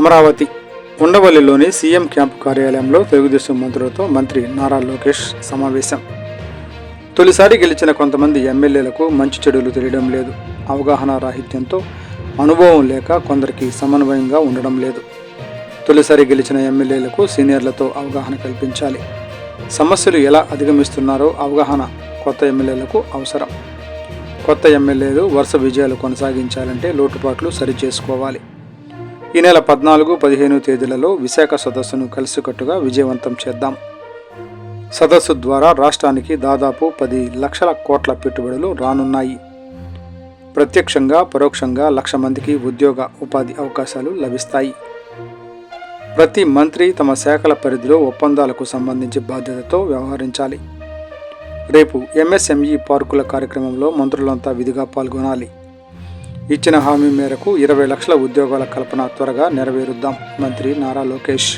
Amaravati ఉండవల్లిలోని CM camp కార్యాలయంలో తెలుగుదేశం మంత్రులతో మంత్రి నారా లోకేష్ సమావేశం. తొలిసారి గెలిచిన కొంతమంది ఎమ్మెల్యేలకు మంచి చెడులు తెలియడం లేదు. అవగాహన రాహిత్యంతో అనుభవం లేక కొందరికి సమన్వయంగా ఉండడం లేదు. తొలిసారి గెలిచిన ఎమ్మెల్యేలకు సీనియర్లతో అవగాహన కల్పించాలి. సమస్యలు ఎలా అధిగమిస్తున్నారో అవగాహన కొత్త ఎమ్మెల్యేలకు అవసరం. కొత్త ఎమ్మెల్యేలు వరుస విజయాలు కొనసాగించాలంటే లోటుపాట్లు సరిచేసుకోవాలి. ఈ నెల పద్నాలుగు పదిహేను తేదీలలో విశాఖ సదస్సును కలిసికట్టుగా విజయవంతం చేద్దాం. సదస్సు ద్వారా రాష్ట్రానికి దాదాపు పది లక్షల కోట్ల పెట్టుబడులు రానున్నాయి. ప్రత్యక్షంగా పరోక్షంగా లక్ష మందికి ఉద్యోగ ఉపాధి అవకాశాలు లభిస్తాయి. ప్రతి మంత్రి తమ శాఖల పరిధిలో ఒప్పందాలకు సంబంధించి బాధ్యతతో వ్యవహరించాలి. రేపు ఎంఎస్ఎంఈ పార్కుల కార్యక్రమంలో మంత్రులంతా విధిగా పాల్గొనాలి. ఇచ్చిన హామీ మేరకు ఇరవై లక్షల ఉద్యోగాల కల్పన త్వరగా నెరవేరుద్దాం. మంత్రి నారా లోకేష్